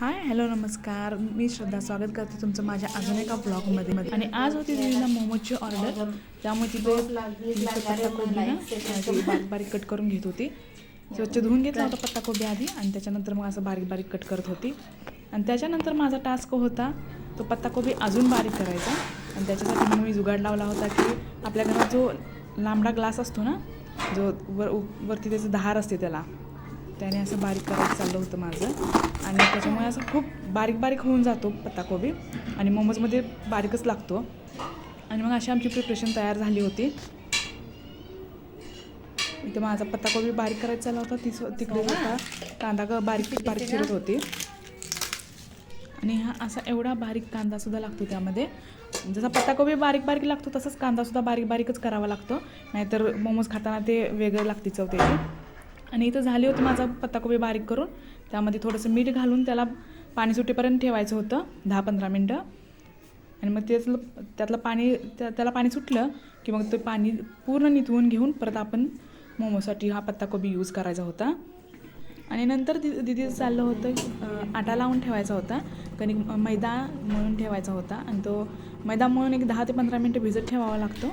Hi hello नमस्कार. मी श्रद्धा स्वागत करते तुमचं माझ्या अजून एका ब्लॉगमध्ये. आणि आज होती दिदीला मोमोजची ऑर्डर. त्यामुळे तिथे ना बारीक बारीक कट करून घेत होती. स्वच्छ धुवून घेतला होता पत्ताकोबी आधी आणि त्याच्यानंतर मग असं बारीक बारीक कट करत होती. आणि त्याच्यानंतर माझा टास्क होता तो पत्ताकोबी अजून बारीक करायचा. आणि त्याच्यासाठी मग मी जुगाड लावला होता की आपल्या घरात जो लांबडा ग्लास असतो ना जो वर वरती त्याचं धार असते त्याला त्याने असं बारीक करायचं चाललं होतं माझं. आणि त्याच्यामुळे असं खूप बारीक बारीक होऊन जातो पत्ताकोबी. आणि मोमोजमध्ये बारीकच लागतो. आणि मग अशी आमची प्रिपरेशन तयार झाली होती. इथं माझा पत्ताकोबी बारीक करायचा चालला होता. ती तिकडे होता. कांदा ग बारीक बारीक चिरत होती. आणि हा असा एवढा बारीक कांदासुद्धा लागतो त्यामध्ये. जसा पत्ताकोबी बारीक बारीक लागतो तसंच कांदासुद्धा बारीक बारीकच करावा लागतो. नाहीतर मोमोज खाताना ते वेगळं लागते चव त्याची. आणि इथं झाली होती माझा पत्ताकोबी बारीक करून. त्यामध्ये थोडंसं मीठ घालून त्याला पाणी सुटेपर्यंत ठेवायचं होतं दहा पंधरा मिनटं. आणि मग त्यातलं त्यातलं पाणी त्या त्याला पाणी सुटलं की मग ते पाणी पूर्ण निथवून घेऊन परत आपण मोमोसाठी हा पत्ताकोबी यूज करायचा होता. आणि नंतर दि दिदीचं चाललं होतं आटा लावून ठेवायचा होता. कणिक मैदा मळून ठेवायचा होता. आणि तो मैदा मळून एक दहा ते पंधरा मिनटं भिजत ठेवावा लागतो.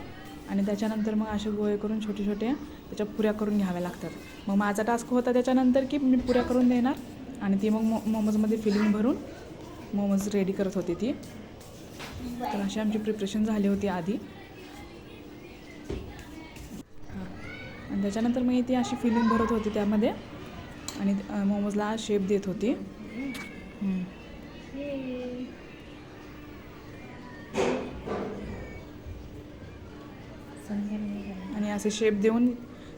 आणि त्याच्यानंतर मग असे गोळे करून छोटे छोटे त्याच्या पुऱ्या करून घ्याव्या लागतात. मग माझा टास्क होता त्याच्यानंतर की मी पुऱ्या करून देणार आणि ती मग मो मोमोजमध्ये फिलिंग भरून मोमोज रेडी करत होती ती. तर अशी आमची प्रिपरेशन झाली होती आधी. आणि त्याच्यानंतर मग ती अशी फिलिंग भरत होती त्यामध्ये आणि मोमोजला शेप देत होती. असे शेप देऊन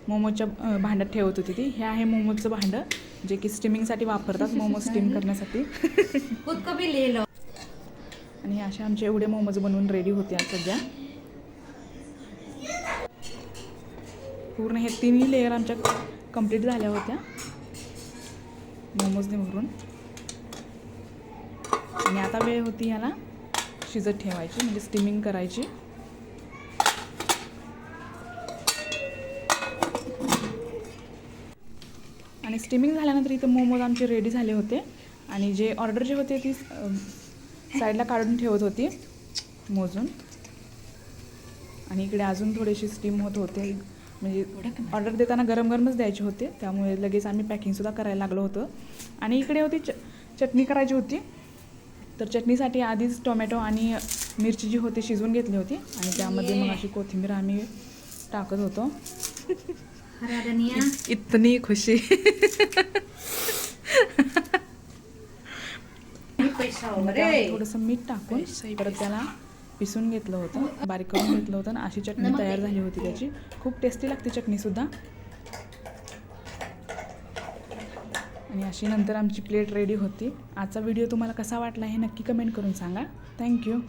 मोमोच्या भांड्यात ठेवत होती ती. हे आहे मोमोचं भांडं जे की स्टीमिंगसाठी वापरतात मोमो स्टीम करण्यासाठी. आणि असे आमचे एवढे मोमोज बनवून रेडी होते सध्या. पूर्ण हे तिन्ही लेअर आमच्या कंप्लीट झाल्या होत्या. मोमोजने भरून. आणि आता वेळ होती ह्याला शिजत ठेवायची म्हणजे स्टीमिंग करायची. आणि स्टीमिंग झाल्यानंतर इथं मोमोज आमचे रेडी झाले होते. आणि जे ऑर्डर जे होते ती साईडला काढून ठेवत होती मोजून. आणि इकडे अजून थोडीशी स्टीम होत होते. म्हणजे ऑर्डर देताना गरम गरमच द्यायचे होते. त्यामुळे लगेच आम्ही पॅकिंगसुद्धा करायला लागलो होतं. आणि इकडे होती च चटणी करायची होती. तर चटणीसाठी आधीच टोमॅटो आणि मिरची जी होती शिजवून घेतली होती. आणि त्यामध्ये मग अशी कोथिंबीर आम्ही टाकत होतो. हरा धनिया इतनी खुशी. हो थोडंसं मीठ टाकून परत त्याला पिसून घेतलं होतं बारीक करून घेतलं होतं आणि अशी चटणी तयार झाली होती त्याची. खूप टेस्टी लागते चटणीसुद्धा. आणि अशी नंतर आमची प्लेट रेडी होती. आजचा व्हिडिओ तुम्हाला कसा वाटला हे नक्की कमेंट करून सांगा. थँक्यू